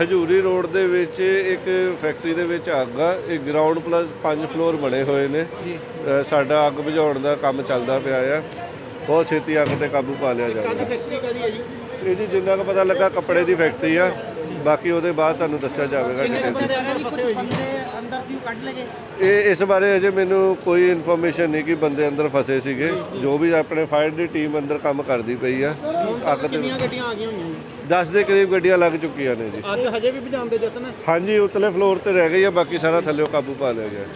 ਹਜੂਰੀ road ਦੇ ਵਿੱਚ ਇੱਕ ਫੈਕਟਰੀ ਦੇ ਵਿੱਚ ਅੱਗ ਆ। ਇਹ ਗਰਾਊਂਡ ਪਲੱਸ 5 ਫਲੋਰ ਬਣੇ ਹੋਏ ਨੇ। ਸਾਡਾ ਅੱਗ ਬੁਝਾਉਣ ਦਾ ਕੰਮ ਚੱਲਦਾ ਪਿਆ ਆ। ਬਹੁਤ ਛੇਤੀ ਅੱਗ ਤੇ ਕਾਬੂ ਪਾ ਲਿਆ ਜਾਊਗਾ ਫੈਕਟਰੀ ਕਾਦੀ ਹੈ ਜੀ? ਇਹ ਜੀ ਜਿੰਨਾ ਕੁ ਪਤਾ ਲੱਗਾ ਕੱਪੜੇ ਦੀ ਫੈਕਟਰੀ ਆ। ਬਾਕੀ ਉਹਦੇ ਬਾਅਦ ਤੁਹਾਨੂੰ ਦੱਸਿਆ ਜਾਵੇਗਾ detail 'ਚ। ਬੰਦੇ ਅੰਦਰ ਫਸੇ ਹੋਏ ਜੀ ਬੰਦੇ ਅੰਦਰ ਸੀ ਉਹ ਕੱਢ ਲਗੇ ਇਹ ਇਸ ਬਾਰੇ ਅਜੇ ਮੈਨੂੰ ਕੋਈ ਇਨਫੋਰਮੇਸ਼ਨ ਨਹੀਂ ਕਿ ਬੰਦੇ ਅੰਦਰ ਫਸੇ ਸੀਗੇ। ਜੋ ਵੀ ਆਪਣੇ ਫਾਇਰ ਦੀ ਟੀਮ ਅੰਦਰ ਕੰਮ ਕਰਦੀ ਪਈ ਆ ਅੱਗ ਤੇ ਕਿੰਨੀਆਂ ਗੱਡੀਆਂ ਆ ਗਈਆਂ ਹੋਈਆਂ ਜੀ 10 ਦੇ ਕਰੀਬ ਗੱਡੀਆਂ ਲੱਗ ਚੁੱਕੀਆਂ ਨੇ ਜੀ। ਅੱਗ ਹਜੇ ਵੀ ਬੁਝਾਉਣ ਦੇ ਯਤਨ ਹੈ ਹਾਂਜੀ ਉਤਲੇ ਫਲੋਰ ਤੇ ਰਹਿ ਗਈ ਆ ਬਾਕੀ ਸਾਰਾ ਥੱਲੇੋਂ ਕਾਬੂ ਪਾ ਲਿਆ ਗਿਆ।